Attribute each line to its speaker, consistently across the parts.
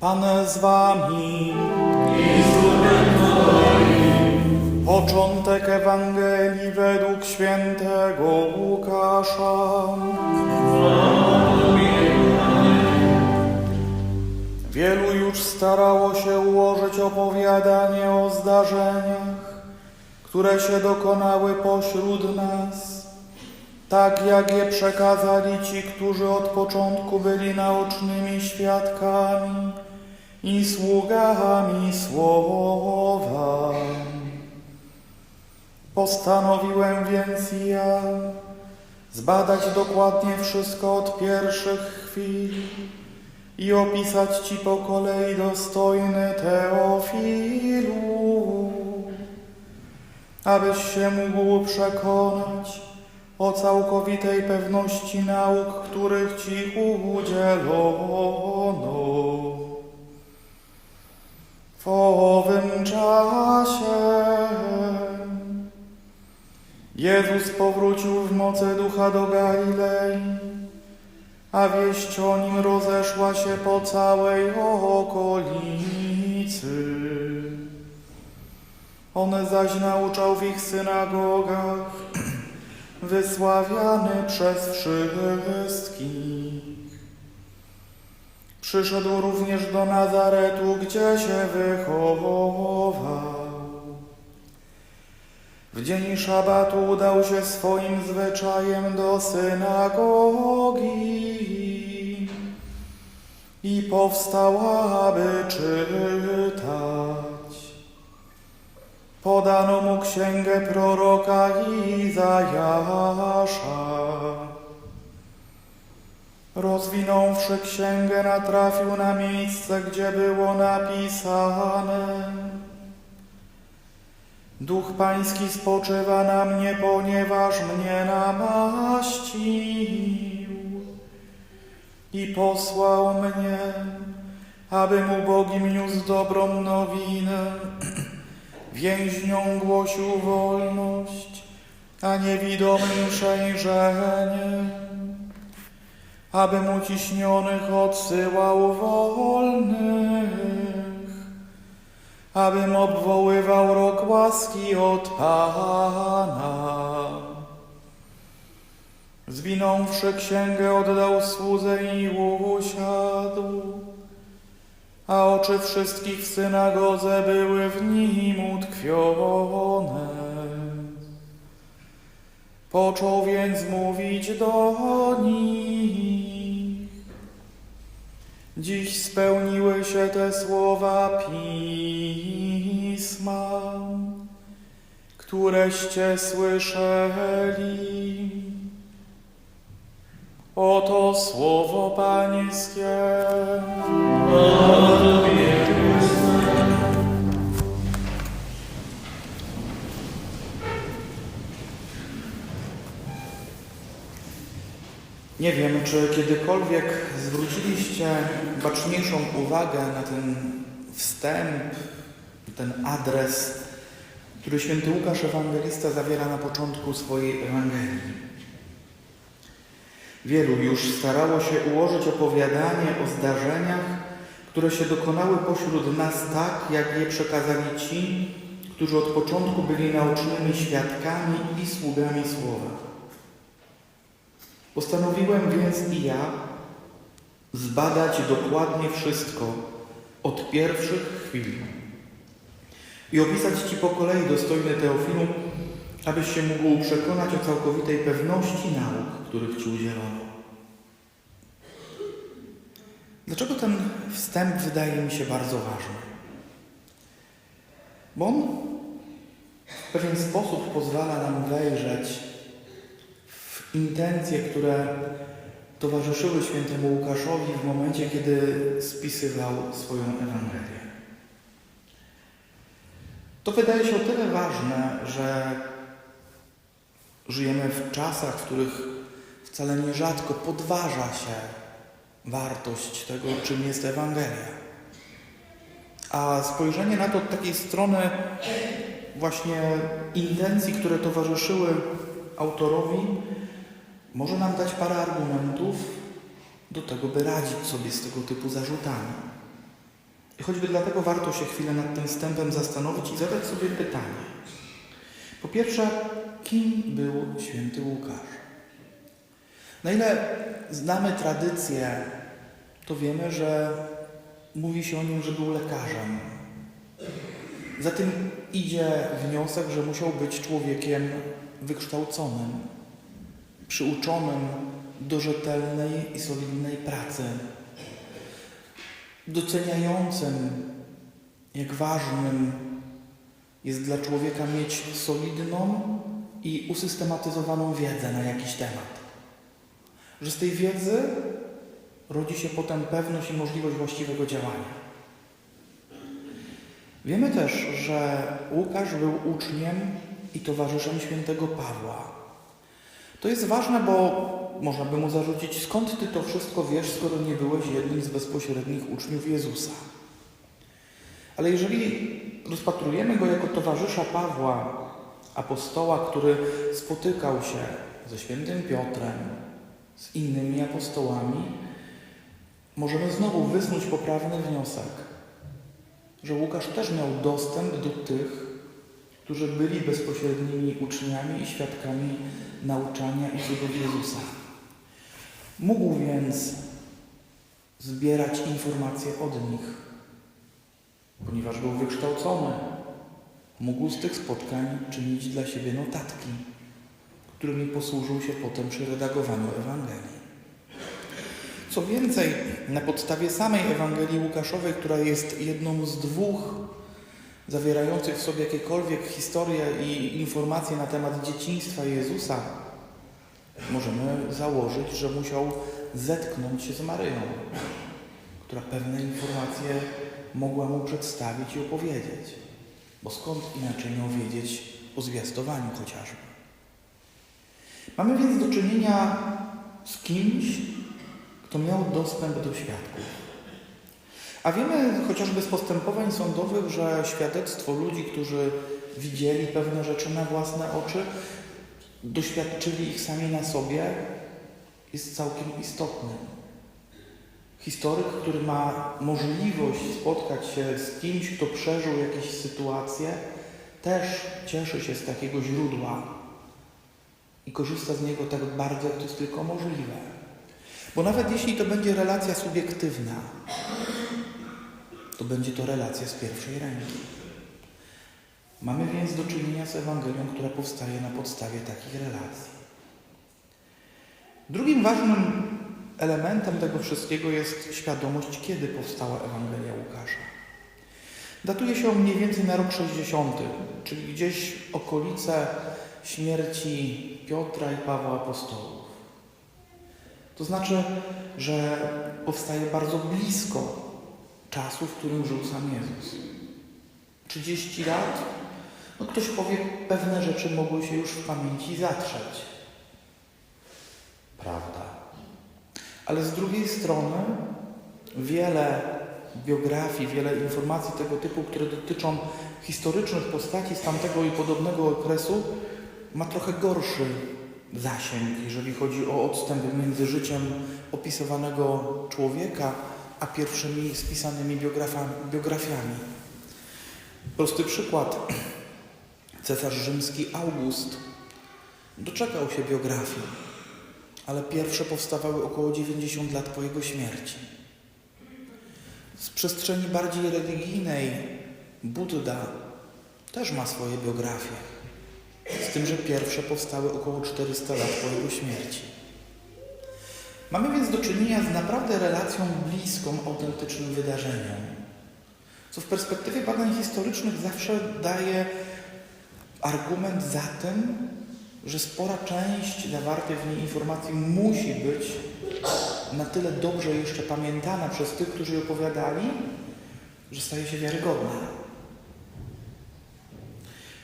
Speaker 1: Pan z wami. Początek Ewangelii według świętego Łukasza. Wielu już starało się ułożyć opowiadanie o zdarzeniach, które się dokonały pośród nas, tak jak je przekazali ci, którzy od początku byli naocznymi świadkami i sługami słowa. Postanowiłem więc ja zbadać dokładnie wszystko od pierwszych chwil i opisać Ci po kolei dostojny Teofilu, abyś się mógł przekonać o całkowitej pewności nauk, których Ci udzielono. W owym czasie Jezus powrócił w mocy ducha do Galilei, a wieść o nim rozeszła się po całej okolicy. On zaś nauczał w ich synagogach, wysławiany przez wszystkich. Przyszedł również do Nazaretu, gdzie się wychował. W dzień szabatu udał się swoim zwyczajem do synagogi i powstał, aby czytać. Podano mu księgę proroka Izajasza. Rozwinąwszy księgę, natrafił na miejsce, gdzie było napisane. Duch Pański spoczywa na mnie, ponieważ mnie namaścił i posłał mnie, abym ubogim niósł dobrą nowinę, więźniom głosił wolność, a niewidomym przejrzenie, abym uciśnionych odsyłał wolnych abym obwoływał rok łaski od Pana. Zwinąwszy księgę oddał słudze i usiadł, a oczy wszystkich w synagodze były w nim utkwione. Począł więc mówić do nich. Dziś spełniły się te słowa pisma, któreście słyszeli. Oto słowo Pańskie. Nie wiem, czy kiedykolwiek zwróciliście baczniejszą uwagę na ten wstęp, ten adres, który święty Łukasz Ewangelista zawiera na początku swojej Ewangelii. Wielu już starało się ułożyć opowiadanie o zdarzeniach, które się dokonały pośród nas tak, jak je przekazali ci, którzy od początku byli naocznymi świadkami i sługami Słowa. Postanowiłem więc i ja zbadać dokładnie wszystko od pierwszych chwil i opisać Ci po kolei dostojny Teofilu, abyś się mógł przekonać o całkowitej pewności nauk, których Ci udzielono. Dlaczego ten wstęp wydaje mi się bardzo ważny? Bo on w pewien sposób pozwala nam wejrzeć intencje, które towarzyszyły świętemu Łukaszowi w momencie, kiedy spisywał swoją Ewangelię. To wydaje się o tyle ważne, że żyjemy w czasach, w których wcale nierzadko podważa się wartość tego, czym jest Ewangelia. A spojrzenie na to od takiej strony właśnie intencji, które towarzyszyły autorowi, może nam dać parę argumentów do tego, by radzić sobie z tego typu zarzutami. I choćby dlatego warto się chwilę nad tym wstępem zastanowić i zadać sobie pytanie. Po pierwsze, kim był święty Łukasz? Na ile znamy tradycję, to wiemy, że mówi się o nim, że był lekarzem. Za tym idzie wniosek, że musiał być człowiekiem wykształconym, przyuczonym do rzetelnej i solidnej pracy, doceniającym, jak ważnym jest dla człowieka mieć solidną i usystematyzowaną wiedzę na jakiś temat. Że z tej wiedzy rodzi się potem pewność i możliwość właściwego działania. Wiemy też, że Łukasz był uczniem i towarzyszem świętego Pawła. To jest ważne, bo można by mu zarzucić, skąd ty to wszystko wiesz, skoro nie byłeś jednym z bezpośrednich uczniów Jezusa. Ale jeżeli rozpatrujemy go jako towarzysza Pawła, apostoła, który spotykał się ze świętym Piotrem, z innymi apostołami, możemy znowu wysnuć poprawny wniosek, że Łukasz też miał dostęp do tych, którzy byli bezpośrednimi uczniami i świadkami nauczania i cudów Jezusa. Mógł więc zbierać informacje od nich, ponieważ był wykształcony. Mógł z tych spotkań czynić dla siebie notatki, którymi posłużył się potem przy redagowaniu Ewangelii. Co więcej, na podstawie samej Ewangelii Łukaszowej, która jest jedną z dwóch zawierających w sobie jakiekolwiek historie i informacje na temat dzieciństwa Jezusa, możemy założyć, że musiał zetknąć się z Maryją, która pewne informacje mogła mu przedstawić i opowiedzieć. Bo skąd inaczej miał wiedzieć o zwiastowaniu chociażby? Mamy więc do czynienia z kimś, kto miał dostęp do świadków. A wiemy chociażby z postępowań sądowych, że świadectwo ludzi, którzy widzieli pewne rzeczy na własne oczy, doświadczyli ich sami na sobie, jest całkiem istotny. Historyk, który ma możliwość spotkać się z kimś, kto przeżył jakieś sytuacje, też cieszy się z takiego źródła i korzysta z niego tak bardzo, jak to jest tylko możliwe. Bo nawet jeśli to będzie relacja subiektywna, to będzie to relacja z pierwszej ręki. Mamy więc do czynienia z Ewangelią, która powstaje na podstawie takich relacji. Drugim ważnym elementem tego wszystkiego jest świadomość, kiedy powstała Ewangelia Łukasza. Datuje się mniej więcej na rok 60, czyli gdzieś okolice śmierci Piotra i Pawła Apostołów. To znaczy, że powstaje bardzo blisko czasu, w którym żył sam Jezus. 30 lat, no ktoś powie, pewne rzeczy mogły się już w pamięci zatrzeć. Prawda. Ale z drugiej strony wiele biografii, wiele informacji tego typu, które dotyczą historycznych postaci z tamtego i podobnego okresu, ma trochę gorszy zasięg, jeżeli chodzi o odstęp między życiem opisywanego człowieka, a pierwszymi spisanymi biografiami. Prosty przykład. Cesarz rzymski August doczekał się biografii, ale pierwsze powstawały około 90 lat po jego śmierci. Z przestrzeni bardziej religijnej Buddha też ma swoje biografie, z tym, że pierwsze powstały około 400 lat po jego śmierci. Mamy więc do czynienia z naprawdę relacją bliską autentycznym wydarzeniom, co w perspektywie badań historycznych zawsze daje argument za tym, że spora część zawartej w niej informacji musi być na tyle dobrze jeszcze pamiętana przez tych, którzy ją opowiadali, że staje się wiarygodna.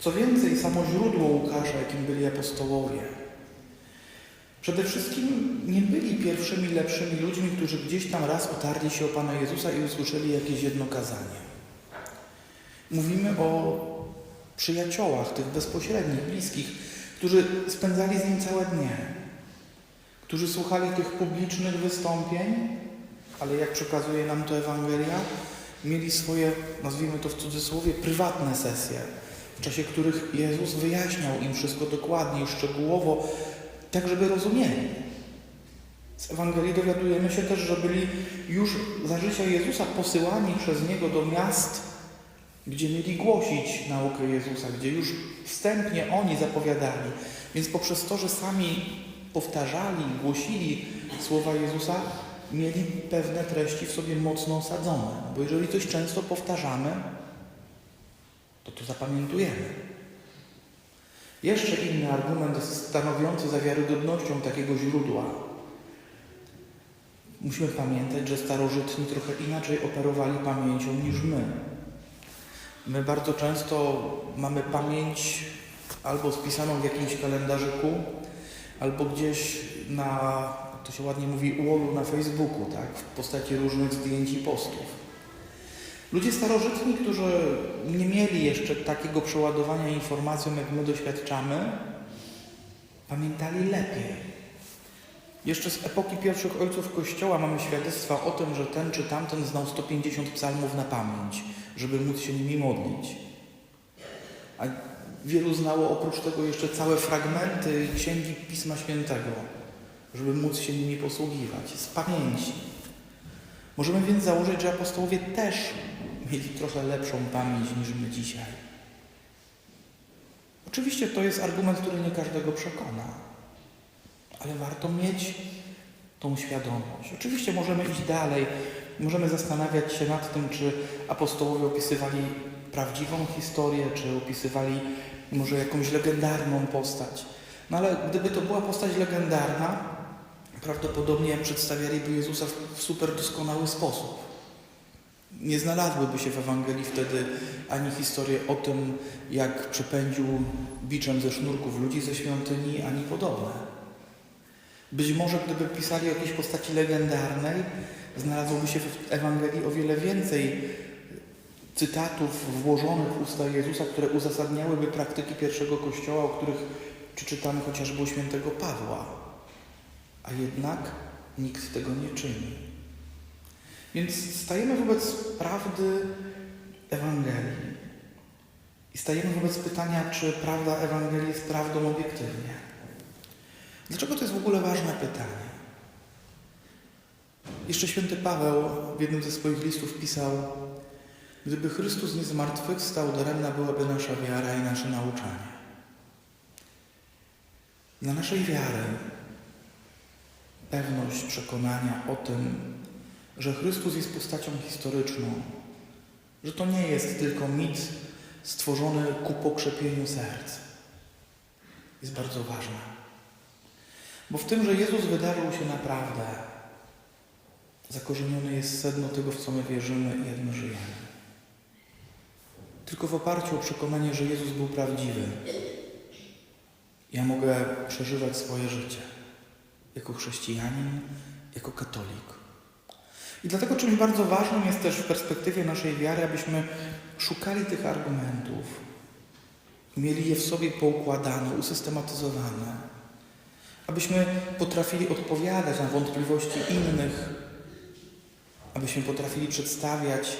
Speaker 1: Co więcej, samo źródło Łukasza, jakim byli apostołowie, przede wszystkim nie byli pierwszymi, lepszymi ludźmi, którzy gdzieś tam raz otarli się o Pana Jezusa i usłyszeli jakieś jedno kazanie. Mówimy o przyjaciołach, tych bezpośrednich, bliskich, którzy spędzali z nim całe dnie, którzy słuchali tych publicznych wystąpień, ale jak przekazuje nam to Ewangelia, mieli swoje, nazwijmy to w cudzysłowie, prywatne sesje, w czasie których Jezus wyjaśniał im wszystko dokładnie i szczegółowo, tak żeby rozumieli. Z Ewangelii dowiadujemy się też, że byli już za życia Jezusa posyłani przez Niego do miast, gdzie mieli głosić naukę Jezusa, gdzie już wstępnie oni zapowiadali. Więc poprzez to, że sami powtarzali, głosili słowa Jezusa, mieli pewne treści w sobie mocno osadzone. Bo jeżeli coś często powtarzamy, to to zapamiętujemy. Jeszcze inny argument stanowiący za wiarygodnością takiego źródła. Musimy pamiętać, że starożytni trochę inaczej operowali pamięcią niż my. My bardzo często mamy pamięć albo spisaną w jakimś kalendarzyku, albo gdzieś na, to się ładnie mówi, wallu na Facebooku, tak, w postaci różnych zdjęć i postów. Ludzie starożytni, którzy nie mieli jeszcze takiego przeładowania informacją, jak my doświadczamy, pamiętali lepiej. Jeszcze z epoki pierwszych ojców Kościoła mamy świadectwa o tym, że ten czy tamten znał 150 psalmów na pamięć, żeby móc się nimi modlić. A wielu znało oprócz tego jeszcze całe fragmenty księgi Pisma Świętego, żeby móc się nimi posługiwać z pamięci. Możemy więc założyć, że apostołowie też mieli trochę lepszą pamięć niż my dzisiaj. Oczywiście to jest argument, który nie każdego przekona, ale warto mieć tą świadomość. Oczywiście możemy iść dalej, możemy zastanawiać się nad tym, czy apostołowie opisywali prawdziwą historię, czy opisywali może jakąś legendarną postać. No ale gdyby to była postać legendarna, prawdopodobnie przedstawialiby Jezusa w super doskonały sposób. Nie znalazłyby się w Ewangelii wtedy ani historie o tym, jak przepędził biczem ze sznurków ludzi ze świątyni, ani podobne. Być może gdyby pisali o jakiejś postaci legendarnej, znalazłoby się w Ewangelii o wiele więcej cytatów włożonych w usta Jezusa, które uzasadniałyby praktyki pierwszego Kościoła, o których przeczytamy chociażby u świętego Pawła. A jednak nikt tego nie czyni. Więc stajemy wobec prawdy Ewangelii. I stajemy wobec pytania, czy prawda Ewangelii jest prawdą obiektywnie. Dlaczego to jest w ogóle ważne pytanie? Jeszcze święty Paweł w jednym ze swoich listów pisał: Gdyby Chrystus nie zmartwychwstał, daremna byłaby nasza wiara i nasze nauczanie. Dla naszej wiary pewność przekonania o tym, że Chrystus jest postacią historyczną, że to nie jest tylko mit stworzony ku pokrzepieniu serc, jest bardzo ważna. Bo w tym, że Jezus wydarzył się naprawdę, zakorzenione jest sedno tego, w co my wierzymy i jak my żyjemy. Tylko w oparciu o przekonanie, że Jezus był prawdziwy, ja mogę przeżywać swoje życie jako chrześcijanin, jako katolik. I dlatego czymś bardzo ważnym jest też w perspektywie naszej wiary, abyśmy szukali tych argumentów, mieli je w sobie poukładane, usystematyzowane, abyśmy potrafili odpowiadać na wątpliwości innych, abyśmy potrafili przedstawiać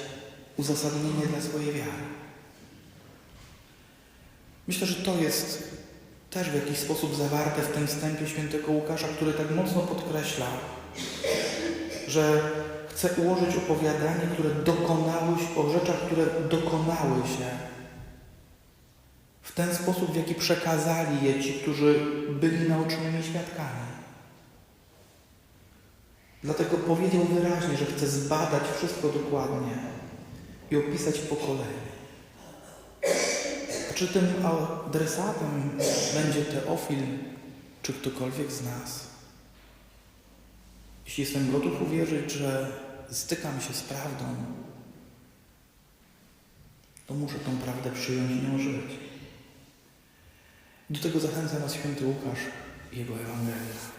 Speaker 1: uzasadnienie dla swojej wiary. Myślę, że to jest też w jakiś sposób zawarte w tym wstępie świętego Łukasza, który tak mocno podkreśla, że chce ułożyć opowiadanie, które dokonały się, o rzeczach, które dokonały się. W ten sposób, w jaki przekazali je ci, którzy byli naocznymi świadkami. Dlatego powiedział wyraźnie, że chce zbadać wszystko dokładnie i opisać po kolei. Czy tym adresatem będzie Teofil, czy ktokolwiek z nas? Jeśli jestem gotów uwierzyć, że stykam się z prawdą, to muszę tą prawdę przyjąć i nią żyć. Do tego zachęca nas święty Łukasz i jego Ewangelia.